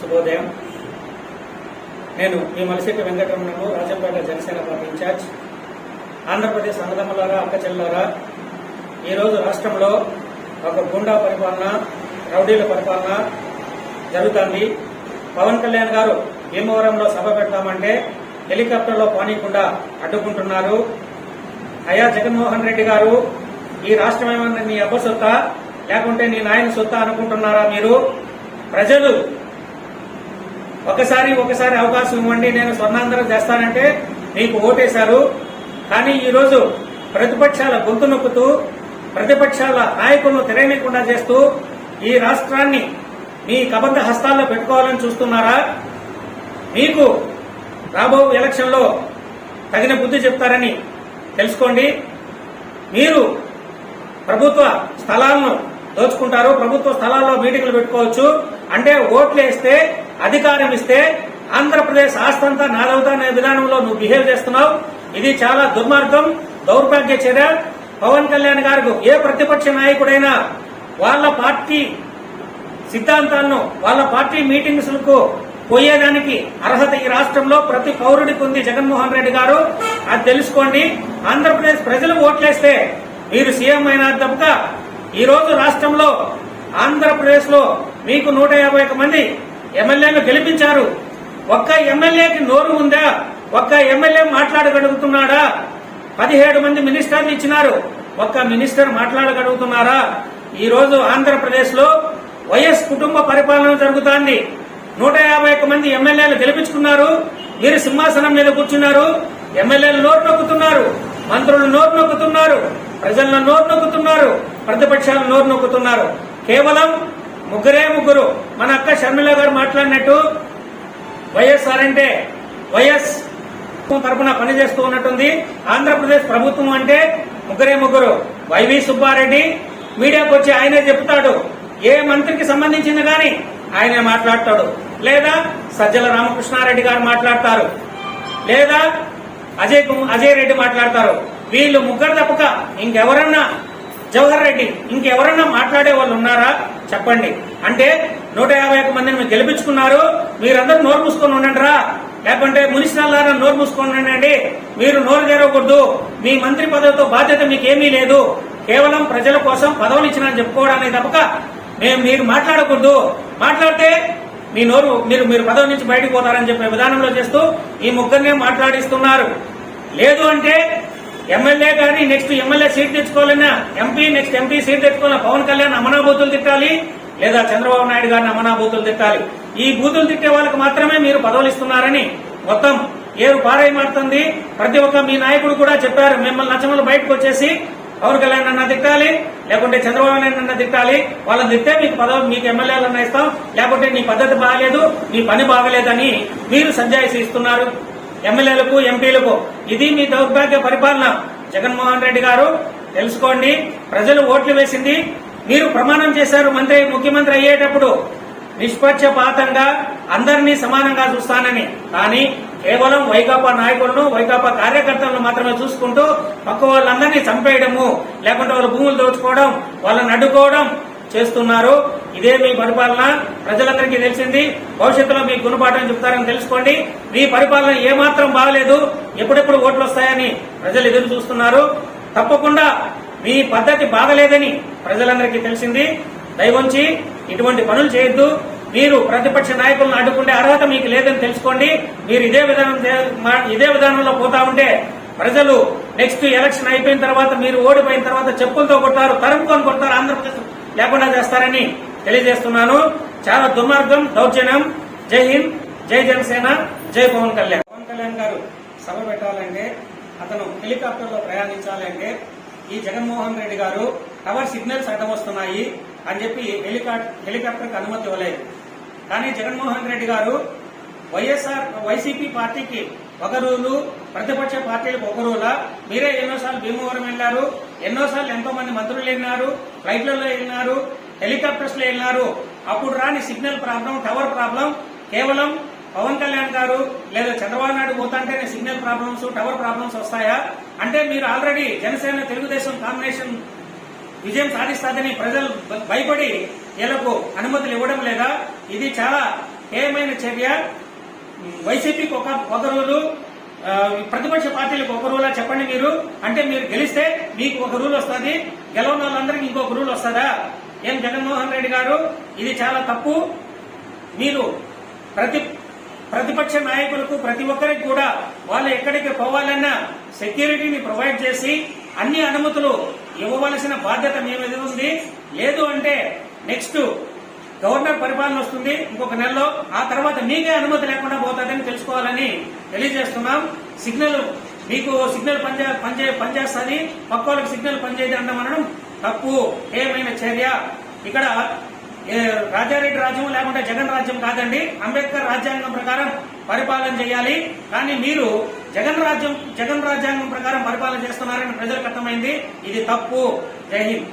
శుభోదయం. నేను మీ Malisetti వెంకటరమణను Rajampet Janasena party in charge. Andhra Pradesh అన్నదమ్ములారా అక్క చెల్లారా ఈరోజు రాష్ట్రంలో ఒక గుండా పరిపాలన రౌడీల పరిపాలన జరుగుతుంది. పవన్ కళ్యాణ్ గారు భీమవరంలో సభ పెడతామంటే హెలికాప్టర్లో పానీకుండా అడ్డుకుంటున్నారు. అయా జగన్మోహన్ రెడ్డి గారు ఈ రాష్ట్రం ఏమన్నా నీ అబ్బ సొత్తా లేకుంటే నీ నాయన సొత్తా అనుకుంటున్నారా మీరు? ప్రజలు ఒకసారి ఒకసారి అవకాశం ఇవ్వండి. నేను స్వర్ణాంధ్రం చేస్తానంటే మీకు ఓటేశారు. కానీ ఈరోజు ప్రతిపక్షాల గొంతు నొక్కుతూ ప్రతిపక్షాల నాయకులను తెరయనీయకుండా చేస్తూ ఈ రాష్ట్రాన్ని మీ కబంధ హస్తాల్లో పెట్టుకోవాలని చూస్తున్నారా? మీకు రాబో ఎలక్షన్లో తగిన బుద్ధి చెప్తారని తెలుసుకోండి. మీరు ప్రభుత్వ స్థలాలను దోచుకుంటారు. ప్రభుత్వ స్థలాల్లో మీటింగ్లు పెట్టుకోవచ్చు. అంటే ఓట్లు వేస్తే అధికారం ఇస్తే ఆంధ్రప్రదేశ్ ఆస్తంతా నాదవుతా అనే విధానంలో నువ్వు బిహేవ్ చేస్తున్నావు. ఇది చాలా దుర్మార్గం దౌర్భాగ్య చర్య. పవన్ కళ్యాణ్ గారికి ఏ ప్రతిపక్ష నాయకుడైనా వాళ్ళ పార్టీ సిద్ధాంతాలను వాళ్ళ పార్టీ మీటింగ్స్కు పోయేదానికి అర్హత ఈ రాష్ట్రంలో ప్రతి పౌరుడికి ఉంది జగన్మోహన్ రెడ్డి గారు. అది తెలుసుకోండి. ఆంధ్రప్రదేశ్ ప్రజలు ఓట్లేస్తే మీరు సీఎం అయిన తప్పక ఈ రోజు రాష్ట్రంలో ఆంధ్రప్రదేశ్లో మీకు నూట యాభై మంది ఎమ్మెల్యేలు గెలిపించారు. ఒక్క ఎమ్మెల్యేకి నోరు ఉందా? ఒక్క ఎమ్మెల్యే మాట్లాడగలుగుతున్నాడా? పదిహేడు మంది మినిస్టర్లు ఇచ్చినారు. ఒక్క మినిస్టర్ మాట్లాడగలుగుతున్నారా? ఈ రోజు ఆంధ్రప్రదేశ్లో వైఎస్ కుటుంబ పరిపాలన జరుగుతోంది. నూట యాభై ఒక్క మంది ఎమ్మెల్యేలు గెలిపించుకున్నారు. మీరు సింహాసనం మీద కూర్చున్నారు. ఎమ్మెల్యేలు నోరు నొక్కుతున్నారు. మంత్రులు నోరు నొక్కుతున్నారు. ప్రజలను నోరు నొక్కుతున్నారు. ప్రతిపక్షాలు నోరు నొక్కుతున్నారు. కేవలం ముగ్గురే ముగ్గురు. మన అక్క షర్మిల గారు మాట్లాడినట్టు వైఎస్ఆర్ అంటే వైఎస్ తరఫున పనిచేస్తూ ఉన్నట్టుంది. ఆంధ్రప్రదేశ్ ప్రభుత్వం అంటే ముగ్గురే ముగ్గురు. వైవి సుబ్బారెడ్డి మీడియాకు వచ్చి ఆయనే చెప్తాడు. ఏ మంత్రికి సంబంధించింది కానీ ఆయనే మాట్లాడతాడు. లేదా సజ్జల రామకృష్ణారెడ్డి గారు మాట్లాడతారు. లేదా అజయ్ అజయ్ రెడ్డి మాట్లాడతారు. వీళ్ళు ముగ్గురు తప్పక ఇంకెవరన్నా జవహర్ రెడ్డి ఇంకెవరన్నా మాట్లాడే వాళ్ళు ఉన్నారా? చెప్పండి. అంటే నూట యాభై ఒక్క మందిని మీరు గెలిపించుకున్నారు మీరందరూ నోరు మూసుకొని ఉండండిరా లేకుంటే మునిసిపాల్ నోరు మూసుకొని ఉండండి. మీరు నోరు తెరవకూడదు. మీ మంత్రి పదవితో బాధ్యత మీకేమీ లేదు. కేవలం ప్రజల కోసం పదవులు ఇచ్చినా చెప్పుకోవడానికి తప్పక మేము మీరు మాట్లాడకూడదు. మాట్లాడితే మీ నోరు మీరు మీరు పదవి నుంచి బయటకు పోతారని చెప్పే విధానంలో చేస్తూ ఈ ముగ్గురినే మాట్లాడిస్తున్నారు. లేదు అంటే ఎమ్మెల్యే గారి నెక్స్ట్ ఎమ్మెల్యే సీట్ తెచ్చుకోవాలన్నా ఎంపీ నెక్స్ట్ ఎంపీ సీట్ తెచ్చుకోవాలన్నా పవన్ కళ్యాణ్ అమనాభూతులు తిట్టాలి లేదా చంద్రబాబు నాయుడు గారిని అమనాభూతులు తిట్టాలి. ఈ బూతులు తిట్టే వాళ్ళకి మాత్రమే మీరు పదవులు ఇస్తున్నారని మొత్తం ఏరు పారై మారుతుంది ప్రతి ఒక్క మీ నాయకుడు కూడా చెప్పారు మిమ్మల్ని నచ్చమలు బయటకు వచ్చేసి పవన్ కళ్యాణ్ అన్న తిట్టాలి లేకుంటే చంద్రబాబు నాయుడు అన్న తిట్టాలి. వాళ్ళని తిట్టే మీకు పదవి మీకు ఎమ్మెల్యేలు అన్న ఇస్తాం. లేకుంటే నీ పద్ధతి బాగలేదు నీ పని బాగలేదని మీరు సంజాయిషి ఇస్తున్నారు. ఎమ్మెల్యేలకు ఎంపీలకు. ఇది మీ దౌర్భాగ్య పరిపాలన. జగన్మోహన్ రెడ్డి గారు తెలుసుకోండి ప్రజలు ఓట్లు వేసింది. మీరు ప్రమాణం చేశారు మంత్రి ముఖ్యమంత్రి అయ్యేటప్పుడు. నిష్పక్షపాతంగా అందరినీ సమానంగా చూస్తానని. కానీ కేవలం వైకాపా నాయకులను వైకాపా కార్యకర్తలను మాత్రమే చూసుకుంటూ పక్క వాళ్ళందరినీ చంపేయడము లేకుంటే వాళ్ళ భూములు దోచుకోవడం వాళ్ళని అడ్డుకోవడం చేస్తున్నారు. ఇదే మీ పరిపాలన. ప్రజలందరికీ తెలిసింది. భవిష్యత్తులో మీ గుణపాఠం చెప్తారని తెలుసుకోండి. మీ పరిపాలన ఏమాత్రం బాగలేదు. ఎప్పుడెప్పుడు ఓట్లు వస్తాయని ప్రజలు ఎదురు చూస్తున్నారు. తప్పకుండా మీ పద్ధతి బాగలేదని ప్రజలందరికీ తెలిసింది. దయవంచి ఇటువంటి పనులు చేయొద్దు. మీరు ప్రతిపక్ష నాయకులను అడ్డుకుంటే అర్హత మీకు లేదని తెలుసుకోండి. మీరు ఇదే విధానం ఇదే విధానంలో పోతా ఉంటే ప్రజలు నెక్స్ట్ ఎలక్షన్ అయిపోయిన తర్వాత మీరు ఓడిపోయిన తర్వాత చెప్పులతో కొట్టారు తరుముకొని కొట్టారు ఆంధ్రప్రదేశ్ లేకుండా చేస్తారని తెలియజేస్తున్నాను. చాలా దుర్మార్గం దౌర్జన్యం. జై హింద్ జై జనసేన జై పవన్ కళ్యాణ్. పవన్ కళ్యాణ్ గారు సభ పెట్టాలంటే అతను హెలికాప్టర్లో ప్రయాణించాలంటే ఈ జగన్మోహన్ రెడ్డి గారు టవర్ సిగ్నల్స్ అడ్డం వస్తున్నాయి అని చెప్పి హెలికాప్టర్ హెలికాప్టర్ అనుమతి ఇవ్వలేదు. కానీ జగన్మోహన్ రెడ్డి గారు వైఎస్ఆర్ వైసీపీ పార్టీకి ఒక రూలు ప్రతిపక్ష పార్టీలకు ఒక రూలా. మీరే ఎన్నోసార్లు భీమవరం వెళ్ళారు ఎన్నోసార్లు ఎంతో మంది మంత్రులు వెళ్ళినారు ఫ్లైట్లలో వెళ్ళినారు హెలికాప్టర్స్లో వెళ్ళినారు. అప్పుడు రాని సిగ్నల్ ప్రాబ్లం టవర్ ప్రాబ్లం కేవలం పవన్ కళ్యాణ్ గారు లేదా చంద్రబాబు నాయుడు పోతాంటేనే సిగ్నల్ ప్రాబ్లమ్స్ టవర్ ప్రాబ్లమ్స్ వస్తాయా? అంటే మీరు ఆల్రెడీ జనసేన తెలుగుదేశం కాంబినేషన్ విజయం సాధిస్తాదని ప్రజలు భయపడి వీళ్ళకు అనుమతులు ఇవ్వడం లేదా? ఇది చాలా హేయమైన చర్య. వైసీపీకి ఒక ఒక రూలు ప్రతిపక్ష పార్టీలకు ఒక రూలా చెప్పండి మీరు. అంటే మీరు గెలిస్తే మీకు ఒక రూల్ వస్తుంది. గెలవని వాళ్ళందరికీ ఇంకొక రూల్ వస్తుందా? ఏం జగన్మోహన్ రెడ్డి గారు ఇది చాలా తప్పు. మీరు ప్రతి ప్రతిపక్ష నాయకులకు ప్రతి ఒక్కరికి కూడా వాళ్ళు ఎక్కడికి పోవాలన్నా సెక్యూరిటీని ప్రొవైడ్ చేసి అన్ని అనుమతులు ఇవ్వవలసిన బాధ్యత మీ మీద ఉంది. లేదు అంటే నెక్స్ట్ గవర్నర్ పరిపాలన వస్తుంది ఇంకొక నెలలో. ఆ తర్వాత మీకే అనుమతి లేకుండా పోతుందని తెలుసుకోవాలని తెలియజేస్తున్నాం. సిగ్నల్ మీకు సిగ్నల్ పనిచే పనిచే పనిచేస్తుంది. పక్క వాళ్ళకి సిగ్నల్ పనిచేయదు అనడం తప్పు ఏమైనా చర్య? ఇక్కడ రాజారెడ్డి రాజ్యం లేకుంటే జగన్ రాజ్యం కాదండి. అంబేద్కర్ రాజ్యాంగం ప్రకారం పరిపాలన చేయాలి. కానీ మీరు జగన్ రాజ్యం జగన్ రాజ్యాంగం ప్రకారం పరిపాలన చేస్తున్నారని ప్రజలకు అర్థమైంది. ఇది తప్పు. జై హింద్.